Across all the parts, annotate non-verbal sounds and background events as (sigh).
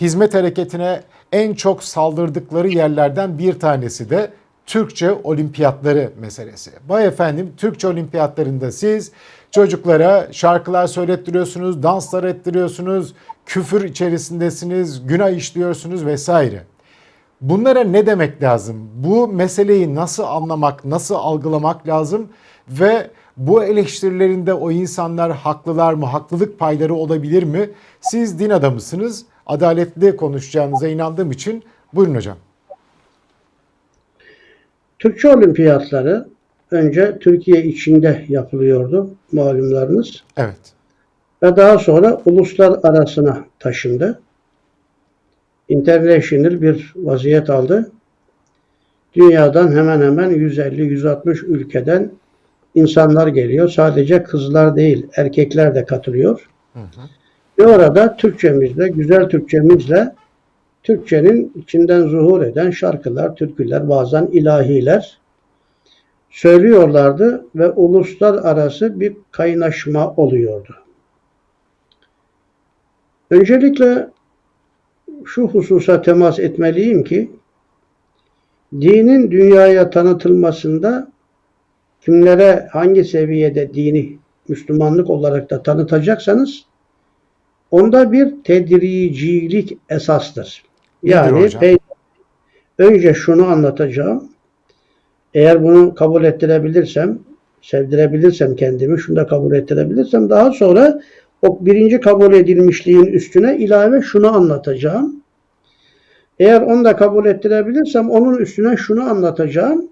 hizmet hareketine en çok saldırdıkları yerlerden bir tanesi de Türkçe olimpiyatları meselesi. Bay efendim Türkçe olimpiyatlarında siz çocuklara şarkılar söylettiriyorsunuz, danslar ettiriyorsunuz, küfür içerisindesiniz, günah işliyorsunuz vesaire. Bunlara ne demek lazım? Bu meseleyi nasıl anlamak, nasıl algılamak lazım? Ve bu eleştirilerinde o insanlar haklılar mı, haklılık payları olabilir mi? Siz din adamısınız, adaletli konuşacağınıza inandığım için buyurun hocam. Türkçe olimpiyatları önce Türkiye içinde yapılıyordu malumlarınız Evet. ve daha sonra uluslar arasına taşındı. International bir vaziyet aldı. Dünyadan hemen hemen 150-160 ülkeden insanlar geliyor. Sadece kızlar değil, erkekler de katılıyor. Hı hı. Ve orada Türkçemizle, güzel Türkçemizle Türkçenin içinden zuhur eden şarkılar, türküler, bazen ilahiler söylüyorlardı ve uluslararası bir kaynaşma oluyordu. Öncelikle şu hususa temas etmeliyim ki dinin dünyaya tanıtılmasında kimlere hangi seviyede dini Müslümanlık olarak da tanıtacaksanız onda bir tedricilik esastır. Yani önce şunu anlatacağım. Eğer bunu kabul ettirebilirsem, sevdirebilirsem kendimi, şunu da kabul ettirebilirsem daha sonra o birinci kabul edilmişliğin üstüne ilave şunu anlatacağım. Eğer onu da kabul ettirebilirsem onun üstüne şunu anlatacağım.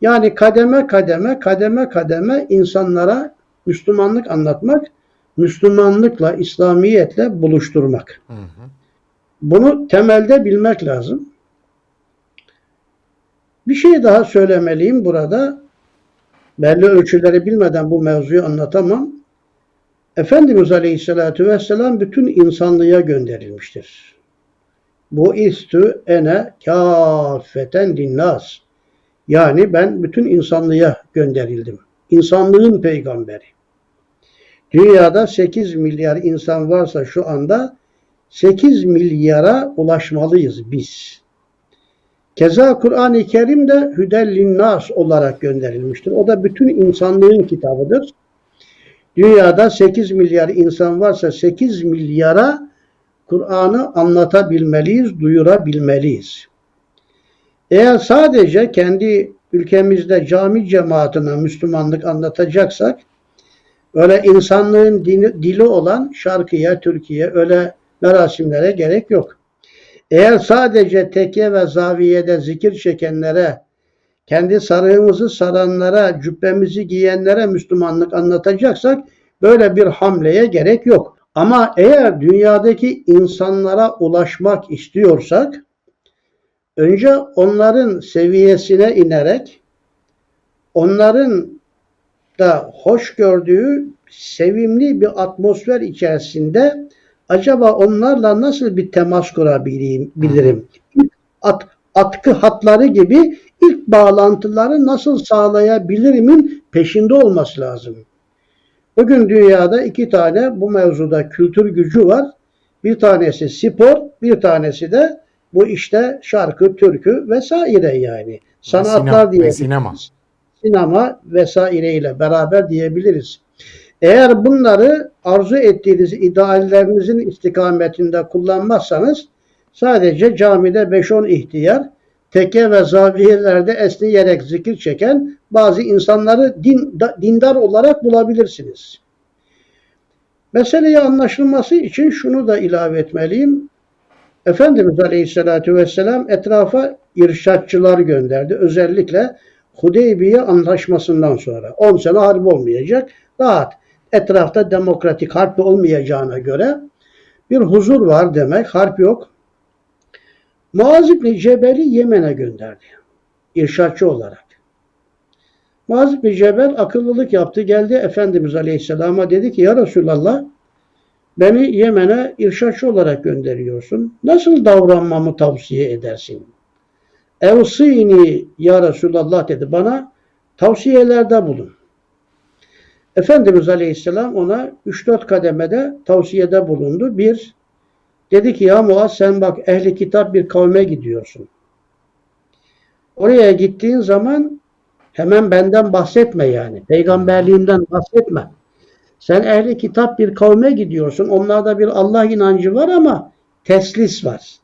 Yani kademe kademe kademe kademe insanlara Müslümanlık anlatmak, Müslümanlıkla, İslamiyetle buluşturmak. Hı hı. Bunu temelde bilmek lazım. Bir şey daha söylemeliyim burada. Belli ölçüleri bilmeden bu mevzuyu anlatamam. Efendimiz Aleyhisselatü Vesselam bütün insanlığa gönderilmiştir. Bu istü ene kâfeten dinnas. Yani ben bütün insanlığa gönderildim. İnsanlığın peygamberi. Dünyada 8 milyar insan varsa şu anda 8 milyara ulaşmalıyız biz. Keza Kur'an-ı Kerim de Hüdellinnas olarak gönderilmiştir. O da bütün insanlığın kitabıdır. Dünyada 8 milyar insan varsa 8 milyara Kur'an'ı anlatabilmeliyiz, duyurabilmeliyiz. Eğer sadece kendi ülkemizde cami cemaatine Müslümanlık anlatacaksak öyle insanlığın dili olan şarkıya, Türkiye öyle merasimlere gerek yok. Eğer sadece tekke ve zaviyede zikir çekenlere, kendi sarığımızı saranlara, cübbemizi giyenlere Müslümanlık anlatacaksak böyle bir hamleye gerek yok. Ama eğer dünyadaki insanlara ulaşmak istiyorsak önce onların seviyesine inerek onların da hoş gördüğü sevimli bir atmosfer içerisinde acaba onlarla nasıl bir temas kurabilirim bilirim? At, atkı hatları gibi ilk bağlantıları nasıl sağlayabilirimin peşinde olması lazım. Bugün dünyada iki tane bu mevzuda kültür gücü var. Bir tanesi spor, bir tanesi de bu işte şarkı, türkü vesaire yani. Sanatlar Sinem- diye ve sinema. Sinema vesaire ile beraber diyebiliriz. Eğer bunları arzu ettiğiniz ideallerinizin istikametinde kullanmazsanız sadece camide 5-10 ihtiyar, tekke ve zaviyelerde esneyerek zikir çeken bazı insanları din, da- dindar olarak bulabilirsiniz. Meseleyi anlaşılması için şunu da ilave etmeliyim. Efendimiz Aleyhisselatü Vesselam etrafa irşatçılar gönderdi. Özellikle Hudeybiye anlaşmasından sonra 10 sene harp olmayacak. Rahat. Etrafta demokratik harp olmayacağına göre bir huzur var demek. Harp yok. Muaz İbni Cebel'i Yemen'e gönderdi. İrşatçı olarak. Muaz İbni Cebel akıllılık yaptı. Geldi Efendimiz Aleyhisselam'a dedi ki ya Resulallah beni Yemen'e irşatçı olarak gönderiyorsun. Nasıl davranmamı tavsiye edersin? Evsini ya Resulallah dedi bana tavsiyelerde bulun. Efendimiz Aleyhisselam ona 3-4 kademede tavsiyede bulundu. Bir, Dedi ki ya Muaz sen bak ehli kitap bir kavme gidiyorsun. Oraya gittiğin zaman hemen benden bahsetme yani. Peygamberliğimden bahsetme. Sen ehli kitap bir kavme gidiyorsun. Onlarda bir Allah inancı var ama teslis var.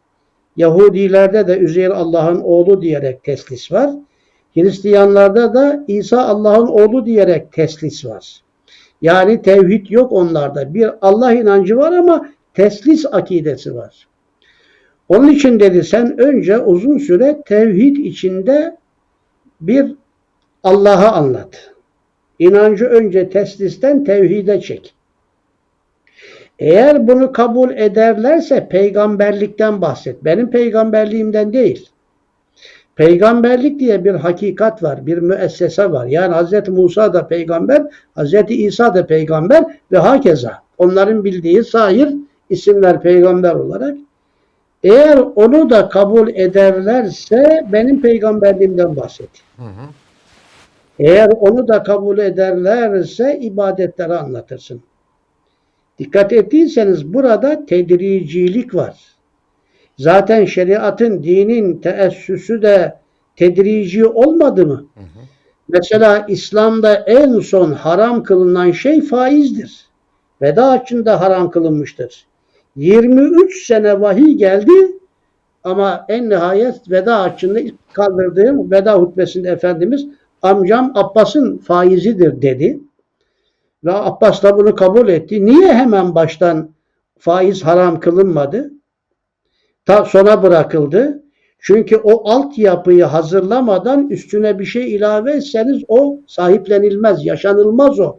Yahudilerde de Üzeyr Allah'ın oğlu diyerek teslis var. Hristiyanlarda da İsa Allah'ın oğlu diyerek teslis var. Yani tevhid yok onlarda. Bir Allah inancı var ama teslis akidesi var. Onun için dedi sen önce uzun süre tevhid içinde bir Allah'a anlat. İnancı önce teslisten tevhide çek. Eğer bunu kabul ederlerse peygamberlikten bahset. Benim peygamberliğimden değil. Peygamberlik diye bir hakikat var, bir müessese var. Yani Hz. Musa da peygamber, Hz. İsa da peygamber ve hakeza. Onların bildiği sair isimler peygamber olarak. Eğer onu da kabul ederlerse benim peygamberliğimden bahset. Hı hı. Eğer onu da kabul ederlerse ibadetleri anlatırsın. Dikkat ettiyseniz burada tedricilik var. Zaten şeriatın, dinin teessüsü de tedrici olmadı mı? Hı hı. Mesela İslam'da en son haram kılınan şey faizdir. Veda açında haram kılınmıştır. 23 sene vahiy geldi ama en nihayet veda açında kaldırdığım veda hutbesinde Efendimiz amcam Abbas'ın faizidir dedi. Ve Abbas da bunu kabul etti. Niye hemen baştan faiz haram kılınmadı? Ta sona bırakıldı. Çünkü o altyapıyı hazırlamadan üstüne bir şey ilave etseniz o sahiplenilmez, yaşanılmaz o.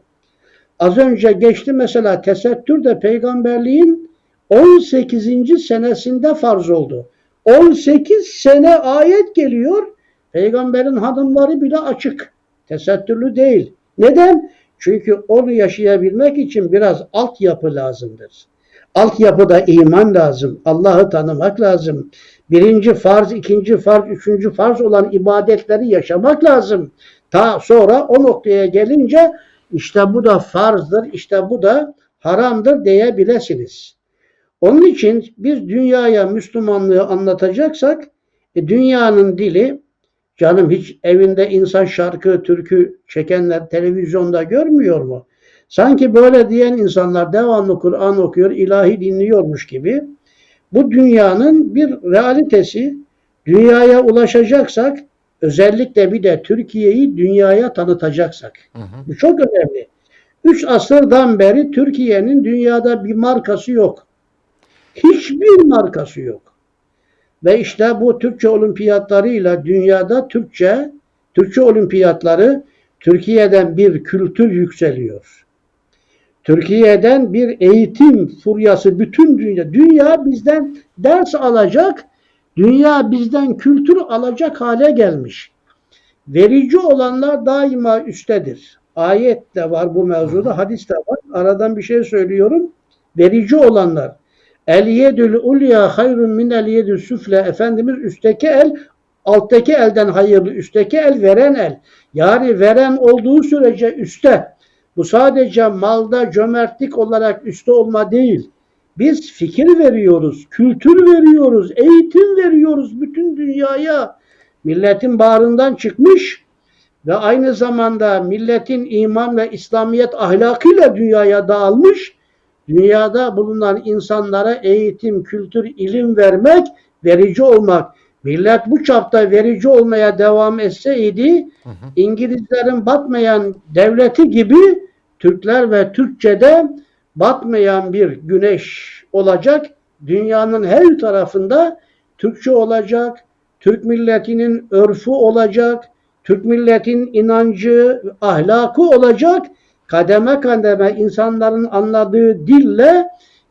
Az önce geçti mesela tesettür de peygamberliğin 18. senesinde farz oldu. 18 sene ayet geliyor. Peygamberin hanımları bile açık. Tesettürlü değil. Neden? Çünkü onu yaşayabilmek için biraz altyapı lazımdır. Altyapıda iman lazım. Allah'ı tanımak lazım. Birinci farz, ikinci farz, üçüncü farz olan ibadetleri yaşamak lazım. Ta sonra o noktaya gelince işte bu da farzdır, işte bu da haramdır diyebilirsiniz. Onun için biz dünyaya Müslümanlığı anlatacaksak e, dünyanın dili canım hiç evinde insan şarkı, türkü çekenler televizyonda görmüyor mu? Sanki böyle diyen insanlar devamlı Kur'an okuyor, ilahi dinliyormuş gibi. Bu dünyanın bir realitesi. Dünyaya ulaşacaksak özellikle bir de Türkiye'yi dünyaya tanıtacaksak. Hı hı. Bu çok önemli. Üç asırdan beri Türkiye'nin dünyada bir markası yok. Hiçbir markası yok. Ve işte bu Türkçe olimpiyatlarıyla dünyada Türkçe, Türkçe olimpiyatları Türkiye'den bir kültür yükseliyor. Türkiye'den bir eğitim furyası bütün dünya. Dünya bizden ders alacak, dünya bizden kültür alacak hale gelmiş. Verici olanlar daima üsttedir. Ayet de var bu mevzuda, hadis de var. Aradan bir şey söylüyorum. Verici olanlar. El yedül ulya hayrun min el yedül süfle. Efendimiz üstteki el alttaki elden hayırlı. Üstteki el veren el. Yani veren olduğu sürece üstte. Bu sadece malda cömertlik olarak üstte olma değil. Biz fikir veriyoruz, kültür veriyoruz, eğitim veriyoruz bütün dünyaya. Milletin bağrından çıkmış ve aynı zamanda milletin iman ve İslamiyet ahlakıyla dünyaya dağılmış. Dünyada bulunan insanlara eğitim, kültür, ilim vermek, verici olmak. Millet bu çapta verici olmaya devam etseydi, Hı hı. İngilizlerin batmayan devleti gibi Türkler ve Türkçe'de batmayan bir güneş olacak. Dünyanın her tarafında Türkçe olacak. Türk milletinin örfü olacak. Türk milletin inancı, ahlakı olacak. Kademe kademe insanların anladığı dille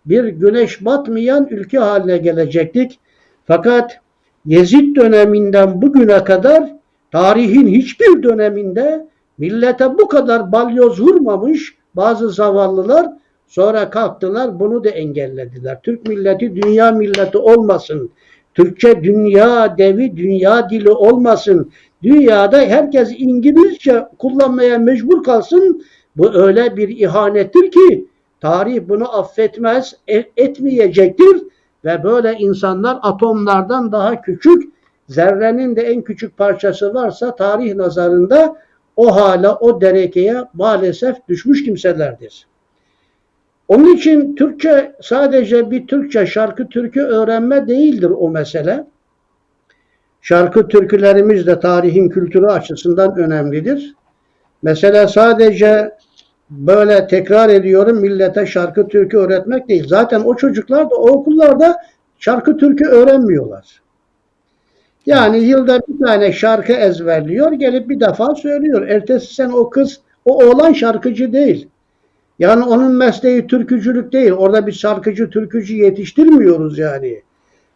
bir güneş batmayan ülke haline gelecektik. Fakat Yezid döneminden bugüne kadar tarihin hiçbir döneminde millete bu kadar balyoz vurmamış bazı zavallılar sonra kalktılar bunu da engellediler. Türk milleti dünya milleti olmasın. Türkçe dünya devi, dünya dili olmasın. Dünyada herkes İngilizce kullanmaya mecbur kalsın. Bu öyle bir ihanettir ki tarih bunu affetmez, e- etmeyecektir ve böyle insanlar atomlardan daha küçük, zerrenin de en küçük parçası varsa tarih nazarında o hala o derekeye maalesef düşmüş kimselerdir. Onun için Türkçe sadece bir Türkçe şarkı türkü öğrenme değildir o mesele. Şarkı türkülerimiz de tarihin kültürü açısından önemlidir. Mesela sadece böyle tekrar ediyorum millete şarkı türkü öğretmek değil. Zaten o çocuklar da o okullarda şarkı türkü öğrenmiyorlar. Yani yılda bir tane şarkı ezberliyor, gelip bir defa söylüyor. Ertesi sene o kız, o oğlan şarkıcı değil. Yani onun mesleği türkücülük değil. Orada bir şarkıcı, türkücü yetiştirmiyoruz yani.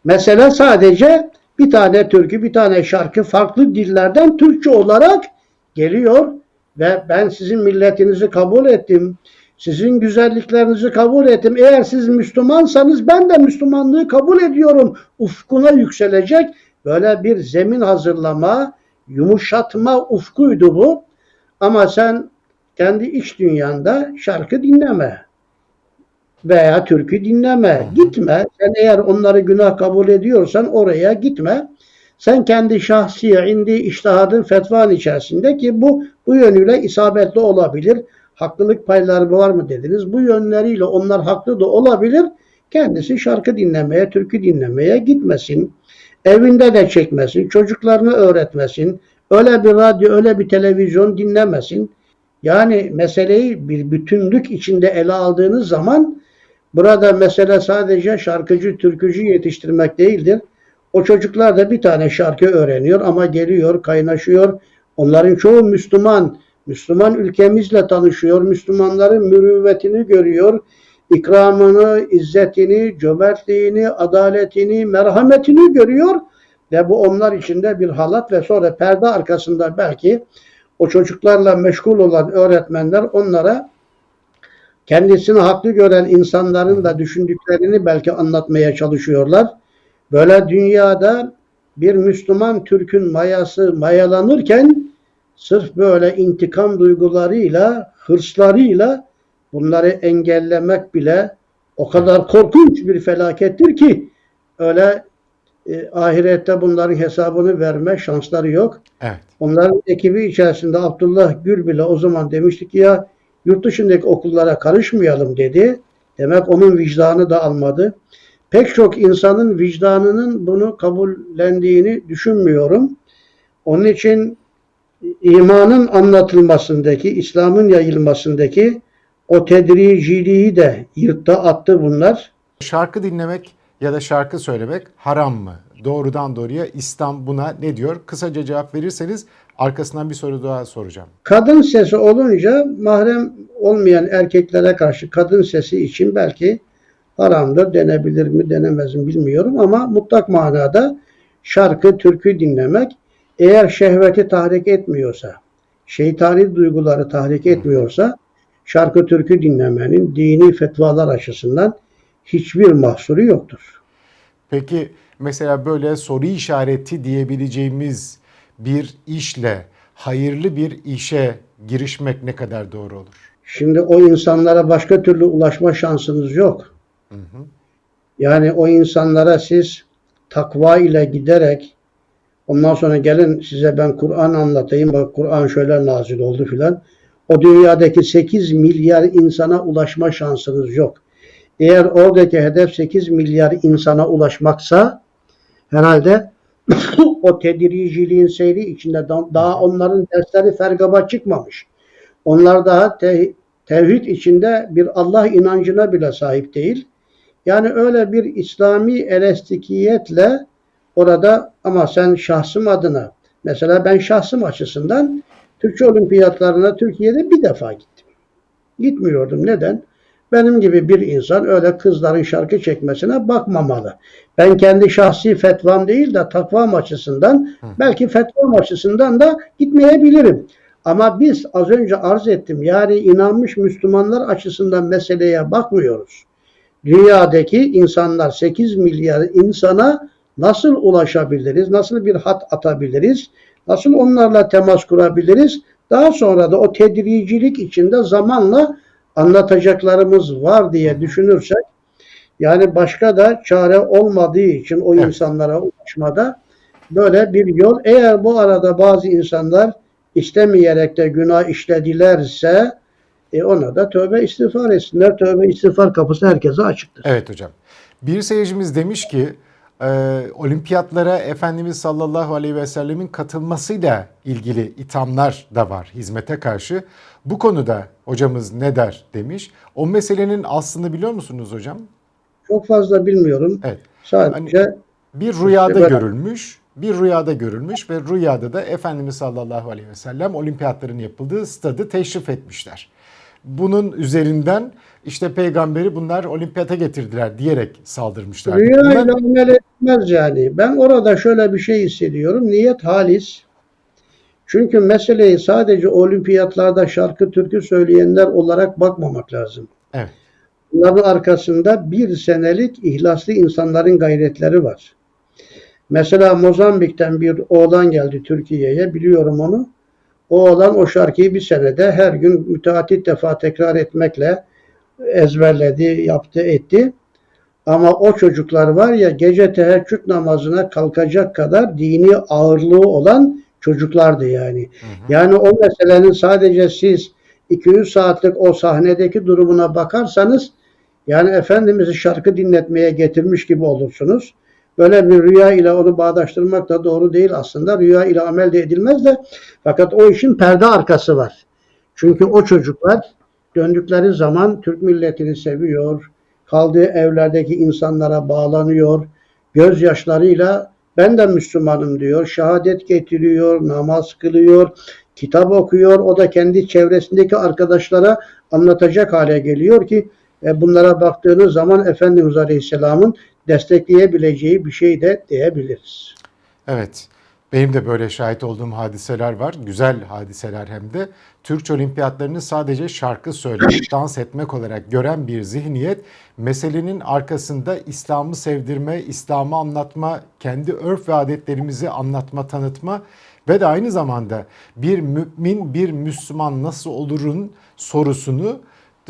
Mesele sadece bir tane türkü, bir tane şarkı farklı dillerden Türkçe olarak geliyor ve ben sizin milletinizi kabul ettim. Sizin güzelliklerinizi kabul ettim. Eğer siz Müslümansanız ben de Müslümanlığı kabul ediyorum. Ufkuna yükselecek böyle bir zemin hazırlama, yumuşatma ufkuydu bu. Ama sen kendi iç dünyanda şarkı dinleme veya türkü dinleme. Gitme. Sen eğer onları günah kabul ediyorsan oraya gitme. Sen kendi şahsi, indi, iştihadın, fetvan içerisinde ki bu bu yönüyle isabetli olabilir. Haklılık payları var mı dediniz. Bu yönleriyle onlar haklı da olabilir. Kendisi şarkı dinlemeye, türkü dinlemeye gitmesin. Evinde de çekmesin. Çocuklarını öğretmesin. Öyle bir radyo, öyle bir televizyon dinlemesin. Yani meseleyi bir bütünlük içinde ele aldığınız zaman burada mesele sadece şarkıcı, türkücü yetiştirmek değildir. O çocuklar da bir tane şarkı öğreniyor ama geliyor, kaynaşıyor. Onların çoğu Müslüman. Müslüman ülkemizle tanışıyor. Müslümanların mürüvvetini görüyor. ikramını, izzetini, cömertliğini, adaletini, merhametini görüyor. Ve bu onlar için de bir halat ve sonra perde arkasında belki o çocuklarla meşgul olan öğretmenler onlara kendisini haklı gören insanların da düşündüklerini belki anlatmaya çalışıyorlar. Böyle dünyada bir Müslüman Türk'ün mayası mayalanırken sırf böyle intikam duygularıyla, hırslarıyla bunları engellemek bile o kadar korkunç bir felakettir ki öyle e, ahirette bunların hesabını verme şansları yok. Evet. Onların ekibi içerisinde Abdullah Gül bile o zaman demişti ki ya yurt dışındaki okullara karışmayalım dedi. Demek onun vicdanı da almadı. Pek çok insanın vicdanının bunu kabullendiğini düşünmüyorum. Onun için imanın anlatılmasındaki, İslam'ın yayılmasındaki o tedriciliği de yırtta attı bunlar. Şarkı dinlemek ya da şarkı söylemek haram mı? Doğrudan doğruya İslam buna ne diyor? Kısaca cevap verirseniz arkasından bir soru daha soracağım. Kadın sesi olunca mahrem olmayan erkeklere karşı kadın sesi için belki haramdır denebilir mi denemez mi bilmiyorum ama mutlak manada şarkı, türkü dinlemek eğer şehveti tahrik etmiyorsa, şeytani duyguları tahrik etmiyorsa şarkı, türkü dinlemenin dini fetvalar açısından hiçbir mahsuru yoktur. Peki mesela böyle soru işareti diyebileceğimiz bir işle hayırlı bir işe girişmek ne kadar doğru olur? Şimdi o insanlara başka türlü ulaşma şansınız yok. Yani o insanlara siz takva ile giderek ondan sonra gelin size ben Kur'an anlatayım. Bak Kur'an şöyle nazil oldu filan. O dünyadaki 8 milyar insana ulaşma şansınız yok. Eğer oradaki hedef 8 milyar insana ulaşmaksa herhalde (coughs) o tedriciliğin seyri içinde da- daha onların dersleri fergaba çıkmamış. Onlar daha te- tevhid içinde bir Allah inancına bile sahip değil. Yani öyle bir İslami elestikiyetle orada ama sen şahsım adına mesela ben şahsım açısından Türkçe olimpiyatlarına Türkiye'de bir defa gittim. Gitmiyordum. Neden? Benim gibi bir insan öyle kızların şarkı çekmesine bakmamalı. Ben kendi şahsi fetvam değil de takvam açısından belki fetvam açısından da gitmeyebilirim. Ama biz az önce arz ettim yani inanmış Müslümanlar açısından meseleye bakmıyoruz. Dünyadaki insanlar 8 milyar insana nasıl ulaşabiliriz? Nasıl bir hat atabiliriz? Nasıl onlarla temas kurabiliriz? Daha sonra da o tedricilik içinde zamanla anlatacaklarımız var diye düşünürsek Yani başka da çare olmadığı için o insanlara ulaşmada böyle bir yol. Eğer bu arada bazı insanlar istemeyerek de günah işledilerse e ona da tövbe istiğfar etsinler. Tövbe istiğfar kapısı herkese açıktır. Evet hocam. Bir seyircimiz demiş ki e, olimpiyatlara Efendimiz sallallahu aleyhi ve sellemin katılmasıyla ilgili ithamlar da var hizmete karşı. Bu konuda hocamız ne der demiş. O meselenin aslını biliyor musunuz hocam? Çok fazla bilmiyorum. Evet. Sadece Bir rüyada böyle- görülmüş, bir rüyada görülmüş ve rüyada da Efendimiz sallallahu aleyhi ve sellem olimpiyatların yapıldığı stadı teşrif etmişler. Bunun üzerinden işte peygamberi bunlar olimpiyata getirdiler diyerek saldırmışlar. Rüya Bunlar- amel etmez yani. Ben orada şöyle bir şey hissediyorum. Niyet halis. Çünkü meseleyi sadece olimpiyatlarda şarkı türkü söyleyenler olarak bakmamak lazım. Evet. Bunların arkasında bir senelik ihlaslı insanların gayretleri var. Mesela Mozambik'ten bir oğlan geldi Türkiye'ye. Biliyorum onu. O oğlan o şarkıyı bir senede her gün müteahhit defa tekrar etmekle ezberledi, yaptı, etti. Ama o çocuklar var ya gece teheccüd namazına kalkacak kadar dini ağırlığı olan çocuklardı yani. Yani o meselenin sadece siz 200 saatlik o sahnedeki durumuna bakarsanız yani Efendimiz'i şarkı dinletmeye getirmiş gibi olursunuz. Böyle bir rüya ile onu bağdaştırmak da doğru değil aslında. Rüya ile amel de edilmez de fakat o işin perde arkası var. Çünkü o çocuklar döndükleri zaman Türk milletini seviyor, kaldığı evlerdeki insanlara bağlanıyor, gözyaşlarıyla ben de Müslümanım diyor, şehadet getiriyor, namaz kılıyor, kitap okuyor. O da kendi çevresindeki arkadaşlara anlatacak hale geliyor ki e, bunlara baktığınız zaman Efendimiz Aleyhisselam'ın destekleyebileceği bir şey de diyebiliriz. Evet. Benim de böyle şahit olduğum hadiseler var. Güzel hadiseler hem de. Türkçe olimpiyatlarını sadece şarkı söylemek, (laughs) dans etmek olarak gören bir zihniyet meselenin arkasında İslam'ı sevdirme, İslam'ı anlatma, kendi örf ve adetlerimizi anlatma, tanıtma ve de aynı zamanda bir mümin, bir Müslüman nasıl olurun sorusunu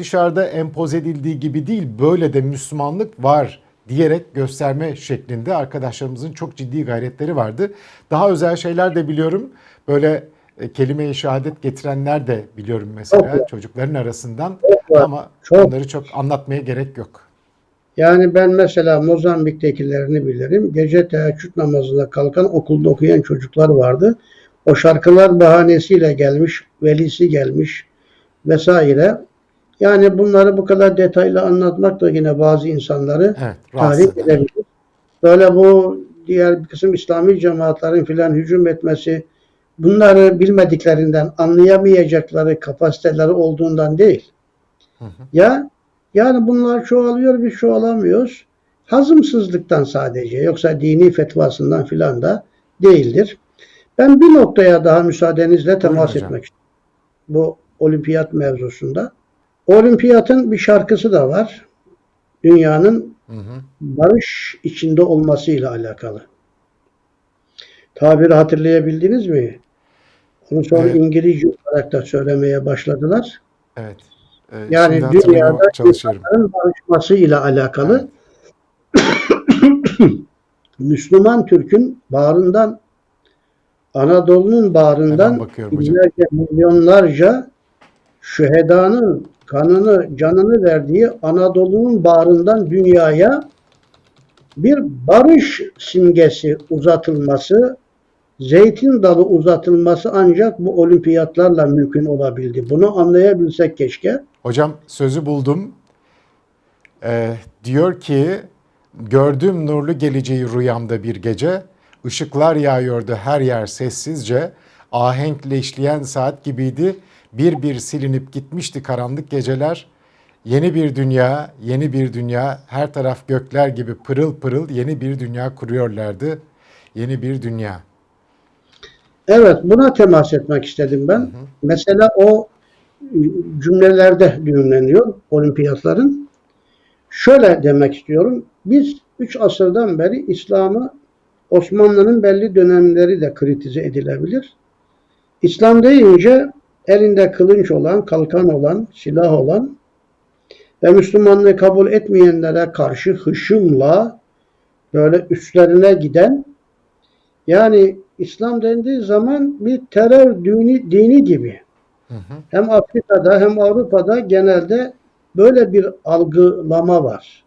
dışarıda empoze edildiği gibi değil, böyle de Müslümanlık var diyerek gösterme şeklinde arkadaşlarımızın çok ciddi gayretleri vardı. Daha özel şeyler de biliyorum. Böyle e, kelime-i şehadet getirenler de biliyorum mesela Çok. çocukların arasından. var. Ama Çok. onları çok anlatmaya gerek yok. Yani ben mesela Mozambik'tekilerini bilirim. Gece teheccüd namazına kalkan okulda okuyan çocuklar vardı. O şarkılar bahanesiyle gelmiş, velisi gelmiş vesaire. Yani bunları bu kadar detaylı anlatmak da yine bazı insanları Evet, tahrik edebilir. Böyle bu diğer bir kısım İslami cemaatlerin filan hücum etmesi bunları bilmediklerinden anlayamayacakları kapasiteleri olduğundan değil. Ya yani bunlar çoğalıyor biz çoğalamıyoruz. Hazımsızlıktan sadece yoksa dini fetvasından filan da değildir. Ben bir noktaya daha müsaadenizle temas etmek istiyorum. Bu olimpiyat mevzusunda. Olimpiyatın bir şarkısı da var. Dünyanın Hı hı. barış içinde olmasıyla alakalı. Tabiri hatırlayabildiniz mi? Onu sonra Evet. İngilizce olarak da söylemeye başladılar. Evet. Ee, Yani dünyada insanların barışmasıyla alakalı (coughs) Müslüman Türk'ün bağrından Anadolu'nun bağrından binlerce milyonlarca şühedanın kanını, canını verdiği Anadolu'nun bağrından dünyaya bir barış simgesi uzatılması, zeytin dalı uzatılması ancak bu olimpiyatlarla mümkün olabildi. Bunu anlayabilsek keşke. Hocam sözü buldum. Ee, diyor ki gördüm nurlu geleceği rüyamda bir gece. Işıklar yağıyordu her yer sessizce. Ahenkle işleyen saat gibiydi. Bir bir silinip gitmişti karanlık geceler. Yeni bir dünya, yeni bir dünya, her taraf gökler gibi pırıl pırıl yeni bir dünya kuruyorlardı. Yeni bir dünya. Evet, buna temas etmek istedim ben. Mesela o cümlelerde düğümleniyor olimpiyatların. Şöyle demek istiyorum. Biz 3 asırdan beri İslam'ı Osmanlı'nın belli dönemleri de kritize edilebilir. İslam deyince elinde kılınç olan, kalkan olan, silah olan ve Müslümanlığı kabul etmeyenlere karşı hışımla böyle üstlerine giden yani İslam dendiği zaman bir terör dini, dini gibi. Hı hı. Hem Afrika'da hem Avrupa'da genelde böyle bir algılama var.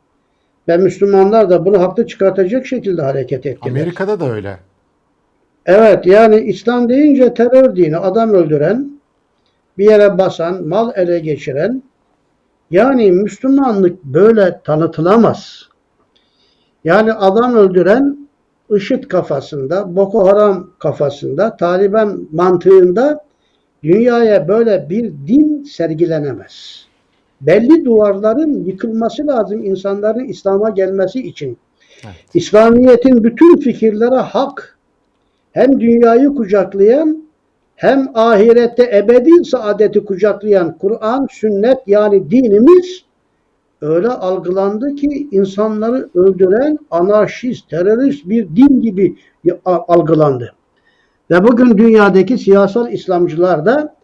Ve Müslümanlar da bunu haklı çıkartacak şekilde hareket ettiler. Amerika'da da öyle. Evet yani İslam deyince terör dini, adam öldüren, bir yere basan, mal ele geçiren, yani Müslümanlık böyle tanıtılamaz. Yani adam öldüren IŞİD kafasında, Boko Haram kafasında, Taliban mantığında dünyaya böyle bir din sergilenemez. Belli duvarların yıkılması lazım insanların İslam'a gelmesi için. Evet. İslamiyet'in bütün fikirlere hak, hem dünyayı kucaklayan hem ahirette ebedi saadeti kucaklayan Kur'an, sünnet yani dinimiz öyle algılandı ki insanları öldüren anarşist, terörist bir din gibi algılandı. Ve bugün dünyadaki siyasal İslamcılar da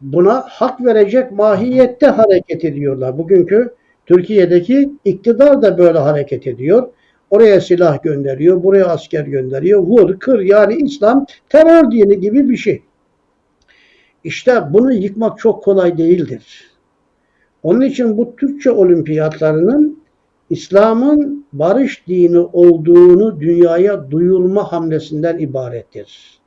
buna hak verecek mahiyette hareket ediyorlar. Bugünkü Türkiye'deki iktidar da böyle hareket ediyor. Oraya silah gönderiyor, buraya asker gönderiyor. Vur, kır yani İslam terör dini gibi bir şey. İşte bunu yıkmak çok kolay değildir. Onun için bu Türkçe olimpiyatlarının İslam'ın barış dini olduğunu dünyaya duyurma hamlesinden ibarettir.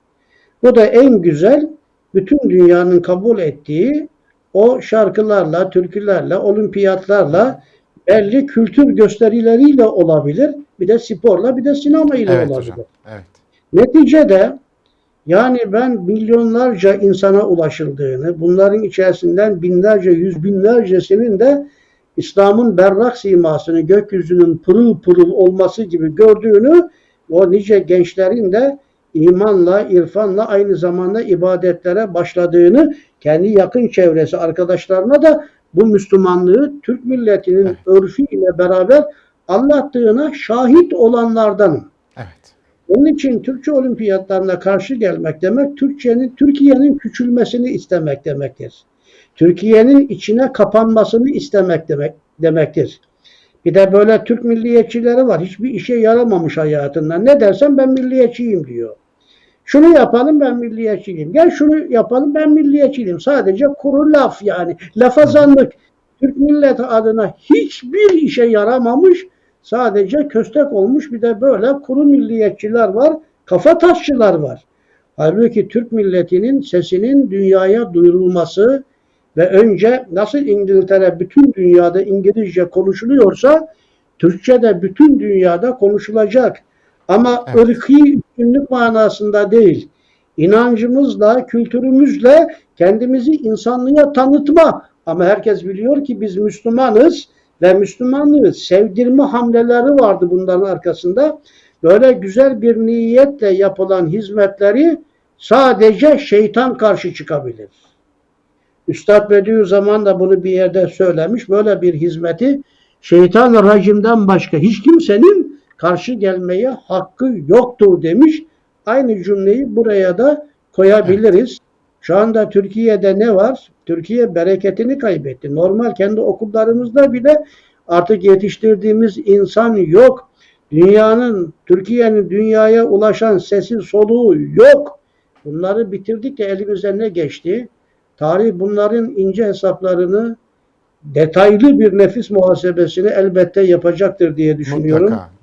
Bu da en güzel bütün dünyanın kabul ettiği o şarkılarla, türkülerle, olimpiyatlarla belli kültür gösterileriyle olabilir. Bir de sporla, bir de sinema ile Evet olabilir. hocam. Evet. Neticede yani ben milyonlarca insana ulaşıldığını, bunların içerisinden binlerce, yüz binlercesinin de İslam'ın berrak simasını, gökyüzünün pırıl pırıl olması gibi gördüğünü, o nice gençlerin de imanla, irfanla aynı zamanda ibadetlere başladığını, kendi yakın çevresi arkadaşlarına da bu Müslümanlığı Türk milletinin Evet. örfü ile beraber anlattığına şahit olanlardanım. Evet. Onun için Türkçe olimpiyatlarına karşı gelmek demek Türkçenin Türkiye'nin küçülmesini istemek demektir. Türkiye'nin içine kapanmasını istemek demek demektir. Bir de böyle Türk milliyetçileri var. Hiçbir işe yaramamış hayatında. Ne dersen ben milliyetçiyim diyor. Şunu yapalım ben milliyetçiyim. Gel şunu yapalım ben milliyetçiyim. Sadece kuru laf yani. Lafazanlık. Türk milleti adına hiçbir işe yaramamış. Sadece köstek olmuş bir de böyle kuru milliyetçiler var. Kafa taşçılar var. Halbuki Türk milletinin sesinin dünyaya duyurulması ve önce nasıl İngiltere bütün dünyada İngilizce konuşuluyorsa Türkçe de bütün dünyada konuşulacak. Ama Evet. ırkî üstünlük manasında değil. İnancımızla, kültürümüzle kendimizi insanlığa tanıtma. Ama herkes biliyor ki biz Müslümanız ve Müslümanlığı sevdirme hamleleri vardı bunların arkasında. Böyle güzel bir niyetle yapılan hizmetleri sadece şeytan karşı çıkabilir. Üstad Bediüzzaman da bunu bir yerde söylemiş. Böyle bir hizmeti şeytan racimden başka hiç kimsenin karşı gelmeye hakkı yoktur demiş. Aynı cümleyi buraya da koyabiliriz. Şu anda Türkiye'de ne var? Türkiye bereketini kaybetti. Normal kendi okullarımızda bile artık yetiştirdiğimiz insan yok. Dünyanın, Türkiye'nin dünyaya ulaşan sesi soluğu yok. Bunları bitirdik de elimize ne geçti? Tarih bunların ince hesaplarını detaylı bir nefis muhasebesini elbette yapacaktır diye düşünüyorum. Mutlaka.